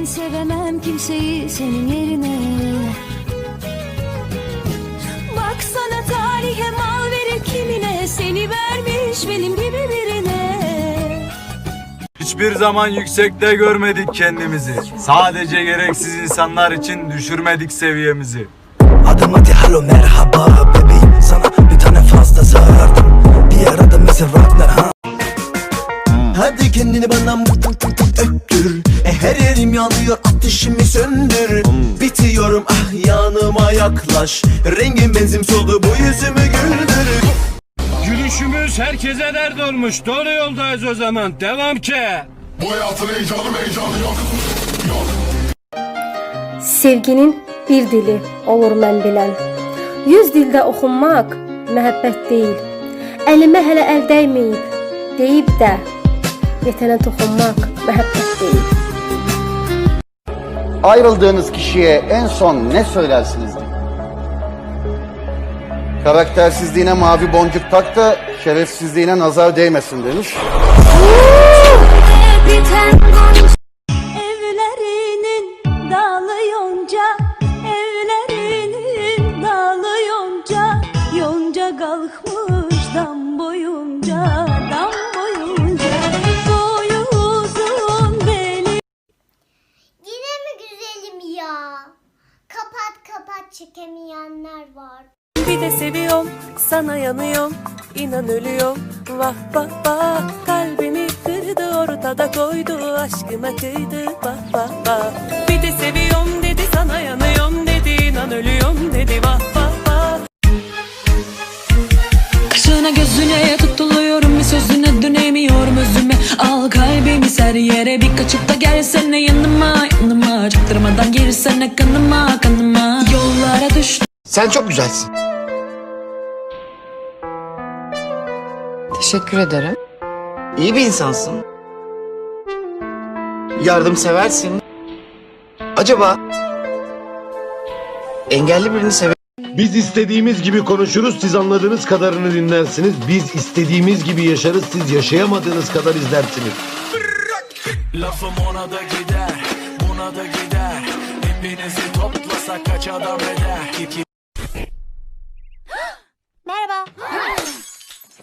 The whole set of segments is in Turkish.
Ben sevemem kimseyi senin yerine Baksana tarihe mal verir kimine Seni vermiş benim gibi birine Hiçbir zaman yüksekte görmedik kendimizi. Sadece gereksiz insanlar için düşürmedik seviyemizi. Adım hadi halo merhaba bebeğim Sana bir tane fazla sarardım Bir arada Mr. Ragnar ha Hadi kendini bana Her yerim yanıyor ateşimi söndür Bitiyorum ah yanıma yaklaş Rengin benzin soldu bu yüzümü güldür Gülüşümüz herkese dert olmuş. Doğru yoldayız o zaman. Devam ki. Bu hayatın heyecanı heyecanı yok. Yok. Sevginin bir dili olur mən bilən. Yüz dildə oxunmaq məhəbbət deyil. Əlimə hələ əl dəyməyib, deyib də yetənə toxunmaq məhəbbət deyil. Ayrıldığınız kişiye en son ne söylersiniz? Karaktersizliğine mavi boncuk tak da şerefsizliğine nazar değmesin demiş. Çekemeyenler var. Bir de seviyorum, sana yanıyorum, inan ölüyorum. Vah vah vah, kalbimi kırdı ortada koydu, aşkıma kıydı. Vah vah vah. Bir de seviyorum dedi, sana yanıyorum dedi, inan ölüyorum dedi. Vah vah vah. Kaşına gözüne tutuluyorum bir sözüne dönemiyorum özüme Al kalbimi ser yere bir kaçıp da gelsene yanıma yanıma Çaktırmadan girsene kanıma kanıma Yollara düştüm Sen çok güzelsin. Teşekkür ederim. İyi bir insansın. Yardımseversin. Acaba engelli birini sever Biz istediğimiz gibi konuşuruz, siz anladığınız kadarını dinlersiniz. Biz istediğimiz gibi yaşarız, siz yaşayamadığınız kadar izlersiniz. Lafım ona da gider buna da gider Hepinizi toplasak kaç adam eder İki Merhaba.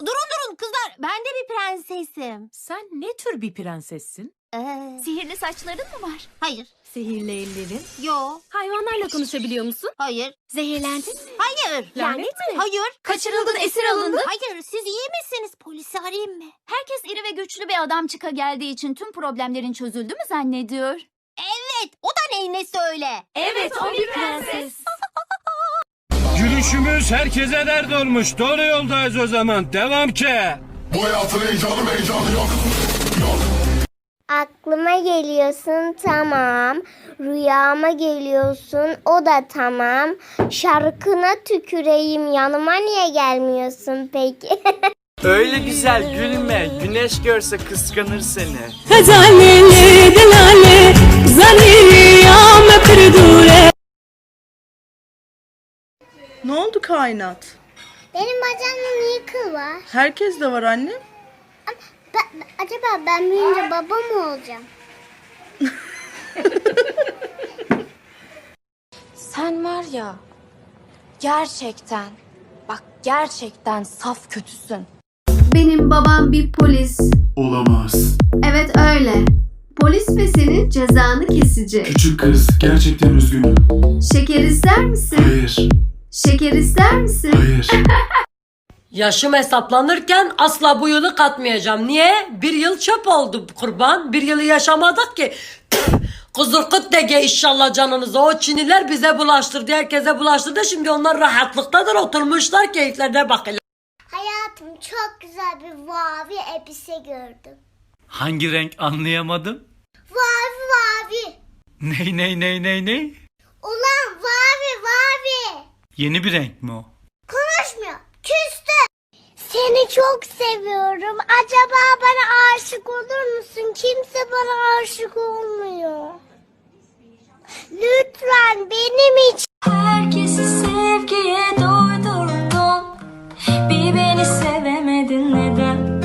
durun durun kızlar. Ben de bir prensesim. Sen ne tür bir prensessin? Ee, Sihirli saçların mı var? Hayır. Sihirli ellerin. Yo. Hayvanlarla konuşabiliyor musun? Hayır. Zehirlendin mi? Hayır. Lanet mi? Hayır. Kaçırıldın, esir alındın. Hayır. Siz iyi misiniz? Polisi arayayım mı? Herkes iri ve güçlü bir adam çıka geldiği için tüm problemlerin çözüldü mü zannediyor? Evet. O da neyine söyle. Evet, o bir prenses. Gülüşümüz herkese dert olmuş. Doğru yoldayız o zaman. Devam ki. Bu hayatın heyecanı heyecanı yok. Yok. Aklıma geliyorsun tamam. Rüyama geliyorsun o da tamam. Şarkına tüküreyim yanıma niye gelmiyorsun peki? Öyle güzel gülme Güneş görse kıskanır seni Ne oldu kainat? Benim bacağımda niye kıl var? Herkes de var anne. Ben- acaba ben büyüyünce baba mı olacağım? Sen var ya, gerçekten, bak gerçekten saf kötüsün. Benim babam bir polis. Olamaz. Evet öyle. Polis ve senin cezanı kesecek. Küçük kız gerçekten üzgünüm. Şeker ister misin? Hayır. Şeker ister misin? Hayır. Yaşım hesaplanırken asla bu yılı katmayacağım. Niye? Bir yıl çöp oldu kurban. Bir yılı yaşamadık ki. Kuzurkut dege inşallah canınıza. O Çiniler bize bulaştırdı. Herkese bulaştırdı. Şimdi onlar rahatlıktadır. Oturmuşlar keyiflerine bakın. Hayatım çok güzel bir mavi elbise gördüm. Hangi renk anlayamadım Mavi mavi. Ney ney ney ney ney Ulan mavi mavi. Yeni bir renk mi o. Seni çok seviyorum. Acaba bana aşık olur musun? Kimse bana aşık olmuyor. Lütfen benim için. Herkesi sevgiye doydurdun. Bir beni sevemedin neden?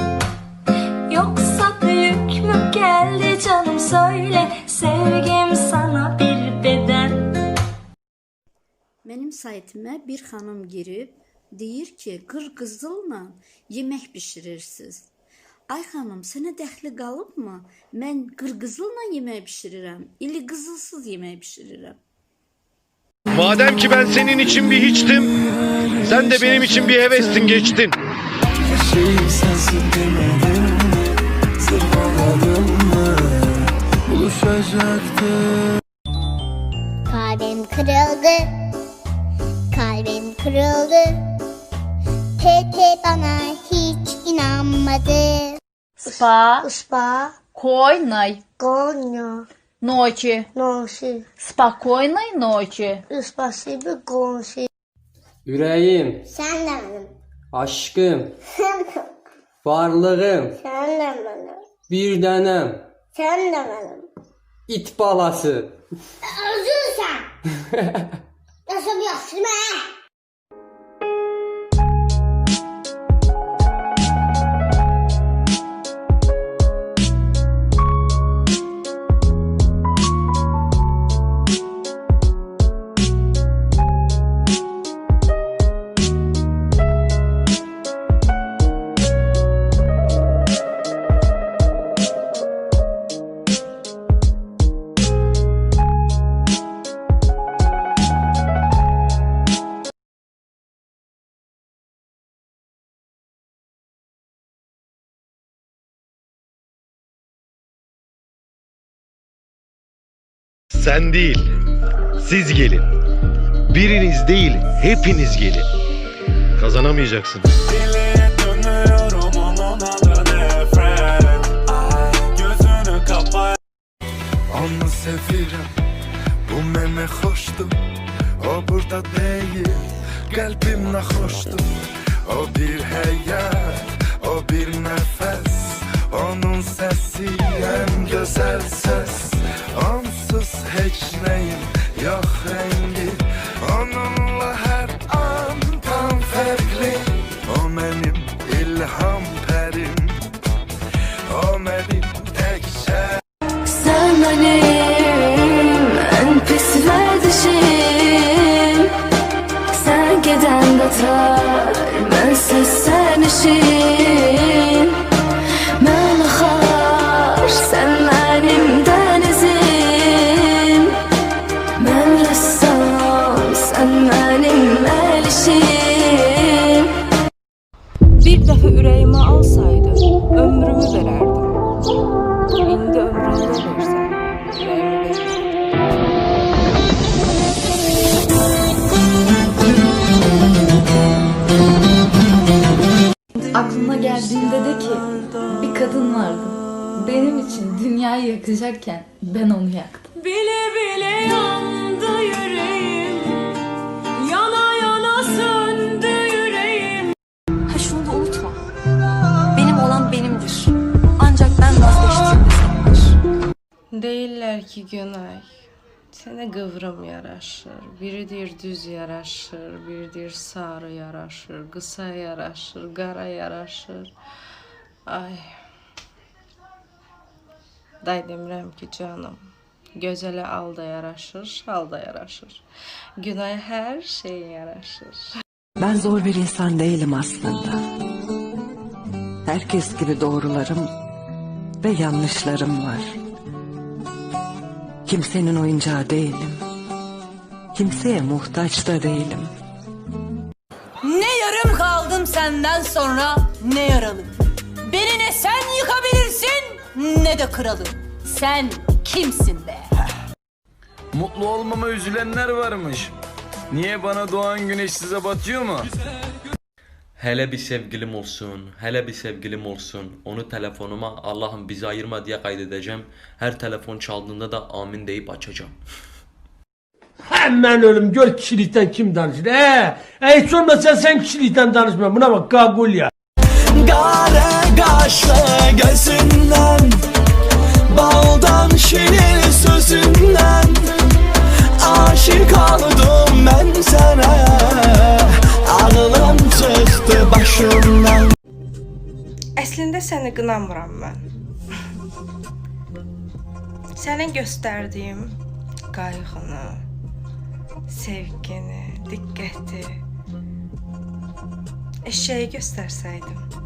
Yoksa büyük mü geldi canım söyle. Sevgim sana bir beden. Mənim saytıma bir xanım girib deyir ki, qırqızılla yemək bişirirsiniz. Ay xanım, sənə dəxli qalıbmı? Mən qırqızılla yemək bişirirəm, ili qızılsız yemək bişirirəm. Madem ki ben senin için bir hiçtim, sen de benim için bir hevestin geçtin. Şeyim sensin demedim mi? Zırvaladım mı? Buluşacaktık Kalbim kırıldı. Kalbim kırıldı. Pepe bana hiç inanmadı. Spa, Uspa, койной Gonyo, ночи. Nonsi, Спокойной ночи. Uspasibi Gonsi. Yüreğim, Sen de benim. aşkım, Sen de, varlığım, sen de benim. bir tanem, Sen de benim. it balası. Özür sen. Nasıl yapsın be? Sen değil, siz gelin. Biriniz değil, hepiniz gelin. Kazanamayacaksınız. Deliye dönüyorum onun adı nefret. Ay, Gözünü kapa Onu sevirəm Bu mənə xoşdur O burada deyil Qəlbimlə xoşdur O bir həyat O bir nəfəs Onun səsi ən gözəl səs Onsuz heç nəyim Yox rəngi Onunla hər an tam fərqli O mənim ilham dünyayı yakacakken ben onu yaktım. Bile bile yandı yüreğim Yana yana söndü yüreğim Ha şunu da unutma. Benim olan benimdir. Ancak ben vazgeçtiğimde senindir. Deyirlər ki, Günay, sənə qıvrım yaraşır. Biri deyir düz yaraşır, biri deyir sarı yaraşır, qısa yaraşır, qara yaraşır. Ay. Day demirəm ki, canım. Gözələ al da yaraşır, hal da yaraşır. Günay hər şey yaraşır. Ben zor bir insan değilim aslında. Herkes gibi doğrularım ve yanlışlarım var. Kimsenin oyuncağı değilim. Kimseye muhtaç da değilim. Ne yarım kaldım senden sonra ne yaralı Beni ne sen yıkabilirsin ne de kralım Sen kimsin be Mutlu olmama üzülenler varmış. Niye bana doğan güneş size batıyor mu? Hele bir sevgilim olsun, hele bir sevgilim olsun. Onu telefonuma Allah'ım bizi ayırma diye kaydedeceğim. Her telefon çaldığında da amin deyip açacağım. Hemen ölüm gör kişilikten kim danışır. Ee, hiç olmazsa sen kişilikten danışma. Buna bak gagul ya. Kara kaşlı gözünden Baldan şirin sözünden Aşık oldum ben sana Ağlım çıktı başımdan Əslində səni qınamıram mən. Sənə göstərdiyim qayğını, sevgini, diqqəti eşeğe göstərsəydim.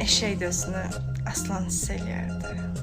Özünü aslan hiss eləyərdi.